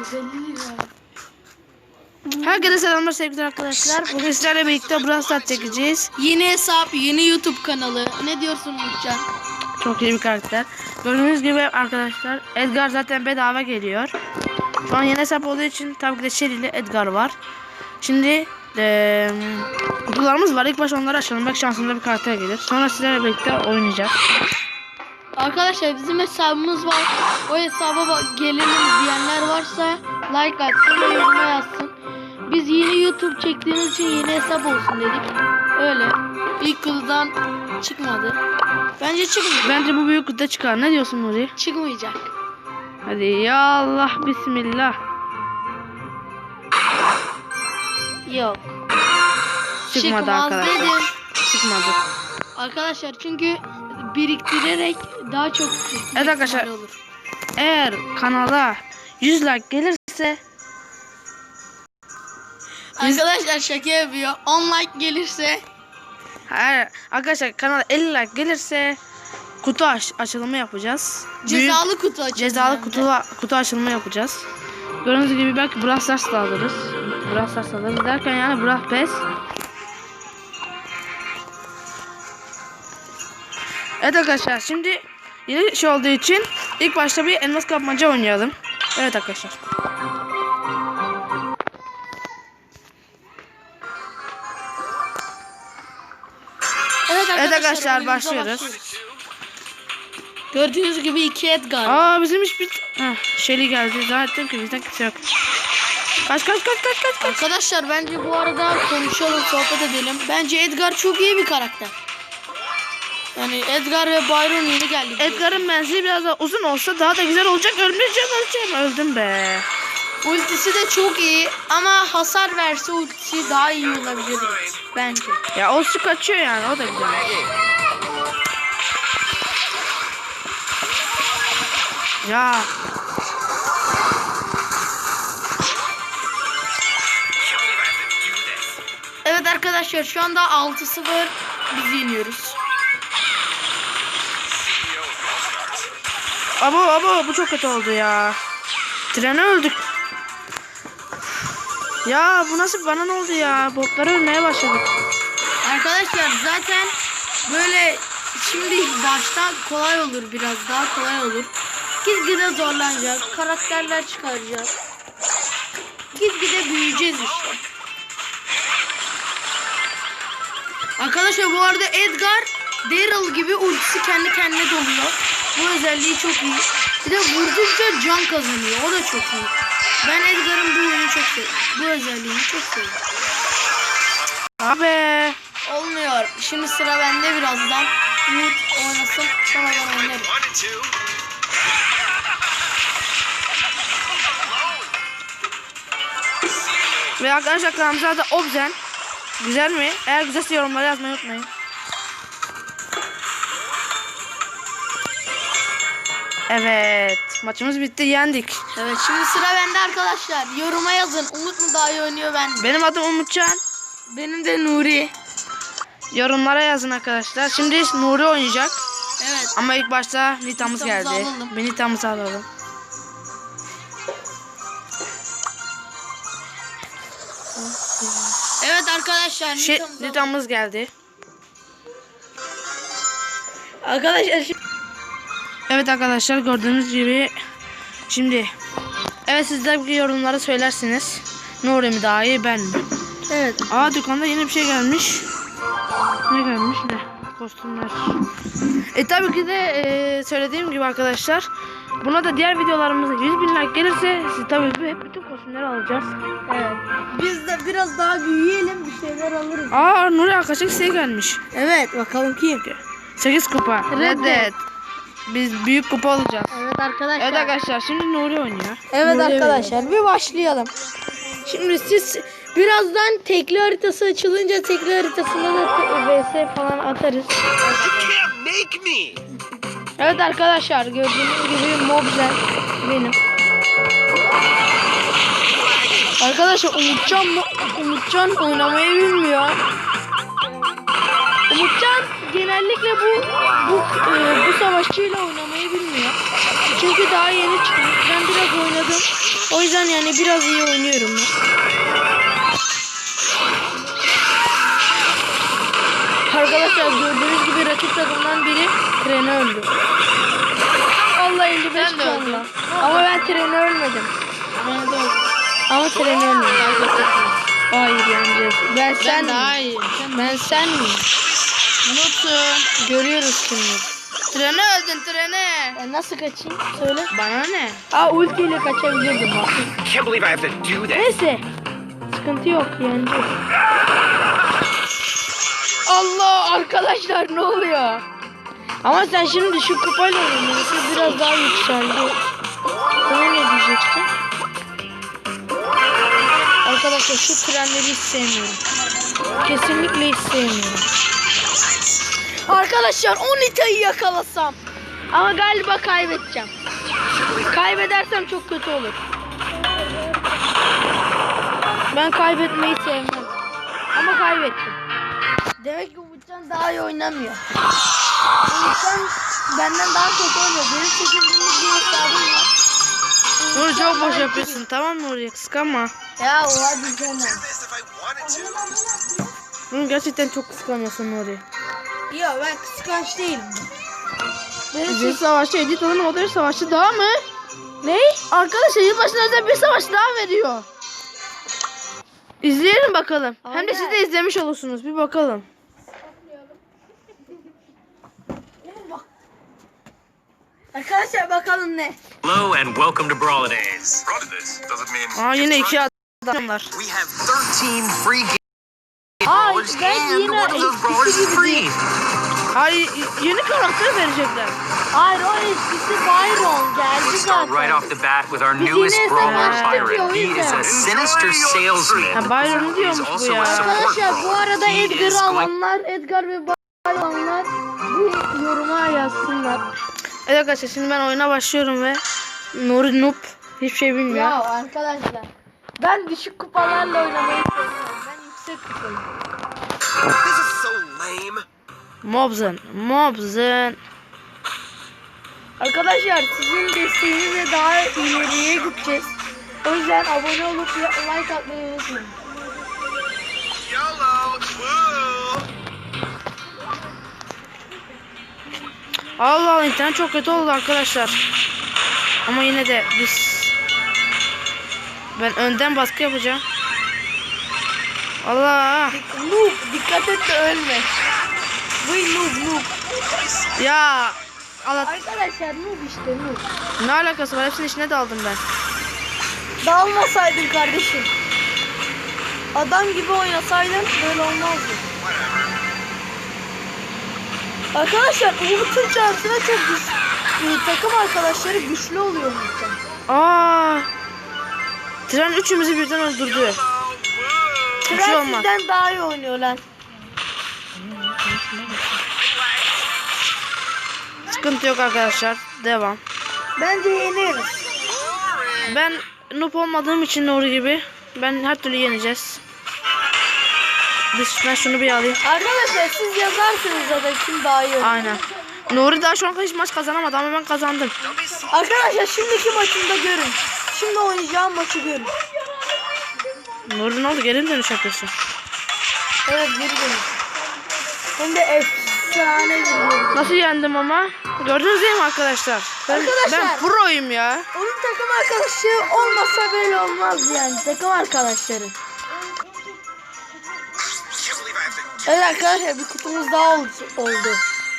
150 lira. Herkese selamlar sevgili arkadaşlar. Bugün sizlerle birlikte Brawl Stars çekeceğiz. Yeni hesap, yeni YouTube kanalı. Ne diyorsun Umutcan? Çok iyi bir karakter. Gördüğünüz gibi arkadaşlar Edgar zaten bedava geliyor. Şu an yeni hesap olduğu için tabii ki de Shelly ile Edgar var. Şimdi eee kutularımız var. İlk başta onları açalım. Belki şansımda bir karakter gelir. Sonra sizlerle birlikte oynayacağız. Arkadaşlar bizim hesabımız var. O hesaba bak- gelelim diyenler varsa like atsın ve yoruma yazsın. Biz yeni YouTube çektiğimiz için yeni hesap olsun dedik. Öyle. İlk kutudan çıkmadı. Bence çıkmayacak. Bence bu büyük kutuda çıkar. Ne diyorsun Nuri? Çıkmayacak. Hadi ya Allah bismillah. Yok. Çıkmadı Çıkmaz arkadaşlar. dedim. Çıkmadı. Arkadaşlar çünkü biriktirerek daha çok Evet arkadaşlar. olur. Eğer kanala 100 like gelirse Arkadaşlar şaka yapıyor. 10 like gelirse Eğer arkadaşlar kanala 50 like gelirse kutu aç açılımı yapacağız. Büyük cezalı kutu açacağız. cezalı kutu kutu açılımı yapacağız. Gördüğünüz gibi belki Brawl Stars da alırız. Brawl Stars alırız derken yani Brawl Pass. Evet arkadaşlar şimdi yeni şey olduğu için ilk başta bir elmas kapmaca oynayalım. Evet arkadaşlar. Evet Evet arkadaşlar başlıyoruz. Gördüğünüz gibi iki Edgar. Aa bizim hiçbir... Heh, Shelly geldi. Zaten ki bizden kimse yok. Kaç kaç kaç kaç kaç. Arkadaşlar bence bu arada konuşalım, sohbet edelim. Bence Edgar çok iyi bir karakter. Yani Edgar ve Byron yeni geldi. Edgar'ın menzili biraz daha uzun olsa daha da güzel olacak. Ölmeyeceğim öleceğim. Öldüm be. Ultisi de çok iyi ama hasar verse ultisi daha iyi olabilir bence. Ya o su kaçıyor yani. O da güzel. Ya. Evet arkadaşlar şu anda 6-0 biz yeniyoruz. Abo abo bu çok kötü oldu ya. Trene öldük. Ya bu nasıl bana ne oldu ya? Botlara ölmeye başladık. Arkadaşlar zaten böyle şimdi başta kolay olur biraz daha kolay olur. Gitgide zorlanacak. Karakterler çıkaracak. Gitgide büyüyeceğiz işte. Arkadaşlar bu arada Edgar Daryl gibi ultisi kendi kendine doluyor. Bu özelliği çok iyi. Bir de vurdukça can kazanıyor. O da çok iyi. Ben Edgar'ın bu oyunu çok seviyorum. Bu özelliğini çok seviyorum. Abi. Olmuyor. Şimdi sıra bende birazdan. Umut oynasın. Sonra ben oynarım. Ve arkadaşlar kanalımıza adı Obzen. Güzel mi? Eğer güzelse yorumlara yazmayı unutmayın. Evet. Maçımız bitti. Yendik. Evet şimdi sıra bende arkadaşlar. Yoruma yazın. Umut mu daha iyi oynuyor ben mi? Benim adım Umutcan. Benim de Nuri. Yorumlara yazın arkadaşlar. Şimdi Nuri oynayacak. Evet. Ama ilk başta Nita'mız Nita'mızı geldi. alalım. Bir Nita'mızı alalım. Evet arkadaşlar. Şey, Nita'mızı Nita'mız geldi. Arkadaşlar şimdi... Evet arkadaşlar gördüğünüz gibi şimdi evet sizler bir yorumlara söylersiniz. Nuri mi daha iyi ben mi? Evet. Aa dükkanda yeni bir şey gelmiş. Ne gelmiş ne? Kostümler. E tabii ki de e, söylediğim gibi arkadaşlar buna da diğer videolarımızda 100 bin like gelirse siz tabii ki hep bütün kostümleri alacağız. Evet. Biz de biraz daha büyüyelim bir şeyler alırız. Aa Nuri arkadaşlık şey gelmiş. Evet bakalım kim? 8 kupa. Red Dead. Biz büyük kupa olacağız. Evet arkadaşlar. Evet arkadaşlar şimdi Nuri oynuyor. Evet Nuri arkadaşlar bir başlayalım. Şimdi siz birazdan tekli haritası açılınca tekli haritasında da te- vs falan atarız. Evet arkadaşlar gördüğünüz gibi Mobzen benim. Arkadaşlar Umutcan Umutcan oynamayı bilmiyor. Umutcan genellikle bu bu e, bu savaşçıyla oynamayı bilmiyor. Çünkü daha yeni çıkmış. Ben biraz oynadım. O yüzden yani biraz iyi oynuyorum ben. Arkadaşlar gördüğünüz gibi rakip takımdan biri treni öldü. Allah 55 Sen de öldün. puanla. Ama ben treni ölmedim. Ama treni ölmedim. Hayır yeneceğiz. Ben sen Ben daha iyi. Ben sen miyim? Unutun. Görüyoruz şimdi. Trene öldün trene. Ben nasıl kaçayım? Söyle. Bana ne? Aa ultiyle kaçabilirdim bak. Can't believe I have to do that. Neyse. Sıkıntı yok yeneceğiz. Allah arkadaşlar ne oluyor? Ama sen şimdi şu kupayla oynuyorsun biraz daha yükseldi. Sana ne diyeceksin? Arkadaşlar şu trenleri hiç sevmiyorum. Kesinlikle hiç sevmiyorum. Arkadaşlar 10 yakalasam. Ama galiba kaybedeceğim. Kaybedersem çok kötü olur. Ben kaybetmeyi sevmem. Ama kaybettim. Demek ki Umutcan daha iyi oynamıyor. Umutcan benden daha kötü oynuyor. Benim çekildiğimiz bir hesabım var. Nuri çok boş yapıyorsun tamam mı Nuri? Kıskanma. Ya o hadi canım. Nuri gerçekten çok kıskanıyorsun Nuri. Ya ben kıskanç değilim. Bir savaşçı edit olan o da bir savaşçı daha mı? Ne? Arkadaşlar yılbaşına özel bir savaş daha veriyor. İzleyelim bakalım. Hem de siz de izlemiş olursunuz. Bir bakalım. Arkadaşlar bakalım ne? Hello and welcome to Brawladays. Brawladays doesn't mean Aa yine iki adam var. we have 13 free game Aa ben yine değil. Ay yeni karakter verecekler. Hayır o eskisi Byron geldi Let's start zaten. right off the bat with our newest brawler pirate. He is a sinister salesman. Ha Byron'u diyormuş bu also ya. a support Arkadaşlar bu arada He is Edgar'ı going alanlar, Edgar ve Byron alanlar bu yoruma yazsınlar. Evet arkadaşlar şimdi ben oyuna başlıyorum ve Nuri Noob hiçbir şey bilmiyor. Ya arkadaşlar ben düşük kupalarla oynamayı seviyorum. Ben yüksek kupayım. Mobzen, Mobzen. Arkadaşlar sizin desteğinizle daha ileriye gideceğiz. O yüzden abone olup like atmayı unutmayın. Allah Allah internet çok kötü oldu arkadaşlar. Ama yine de biz ben önden baskı yapacağım. Allah Noob dikkat et de ölme. Bu noob noob. ya Allah Arkadaşlar noob işte noob. ne alakası var hepsinin içine daldım ben. Dalmasaydın kardeşim. Adam gibi oynasaydın böyle olmazdı. Arkadaşlar Umut'un şansına çok güç, e, takım arkadaşları güçlü oluyor Umut'tan. Aa Tren üçümüzü birden öldürdü. Bir şey olmaz. sizden daha iyi oynuyorlar. Sıkıntı yok arkadaşlar. Devam. Bence yeneriz. Ben noob olmadığım için Nuri gibi ben her türlü yeneceğiz. Biz ben şunu bir alayım. Arkadaşlar siz yazarsınız zaten kim daha iyi oynuyor. Aynen. Nuri daha şu an hiç maç kazanamadı ama ben kazandım. Arkadaşlar şimdiki maçımda görün. Şimdi oynayacağım maçı görün. Nuri ne oldu? Geri dönüş yapıyorsun? Evet geri dönün. Hem de efsane geliyor. Nasıl yendim ama? Gördünüz değil mi arkadaşlar? Ben, Arkadaşlar. ben proyum ya. Onun takım arkadaşı olmasa böyle olmaz yani. Takım arkadaşları. Evet arkadaşlar bir kutumuz daha oldu. oldu.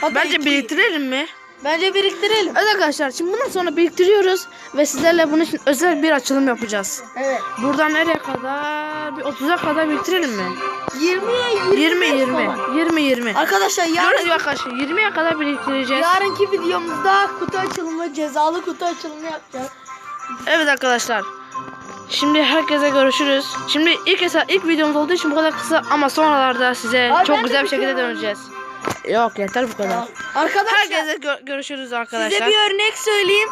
Hatta Bence iki. biriktirelim mi? Bence biriktirelim. Evet arkadaşlar şimdi bundan sonra biriktiriyoruz ve sizlerle bunun için özel bir açılım yapacağız. Evet. Buradan nereye kadar? Bir 30'a kadar biriktirelim mi? 20'ye 20. 20 20 20 20. Arkadaşlar yarın, gibi arkadaşlar 20'ye kadar biriktireceğiz. yarınki videomuzda kutu açılımı, cezalı kutu açılımı yapacağız. Evet arkadaşlar. Şimdi herkese görüşürüz. Şimdi ilk hesa ilk videomuz olduğu için bu kadar kısa ama sonralarda size ben çok güzel bir şekilde bitiyorum. döneceğiz. Yok yeter bu kadar. Arkadaşlar Herkese gö- görüşürüz size arkadaşlar. bir örnek söyleyeyim.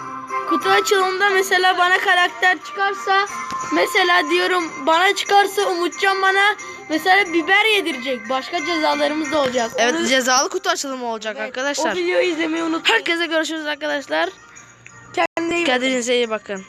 Kutu açılımında mesela bana karakter çıkarsa mesela diyorum bana çıkarsa Umutcan bana mesela biber yedirecek. Başka cezalarımız da olacak. Evet Onu- cezalı kutu açılımı olacak O arkadaşlar. videoyu izlemeyi unutmayın. Herkese görüşürüz arkadaşlar. Kendine iyi bakın. Kendinize iyi bakın.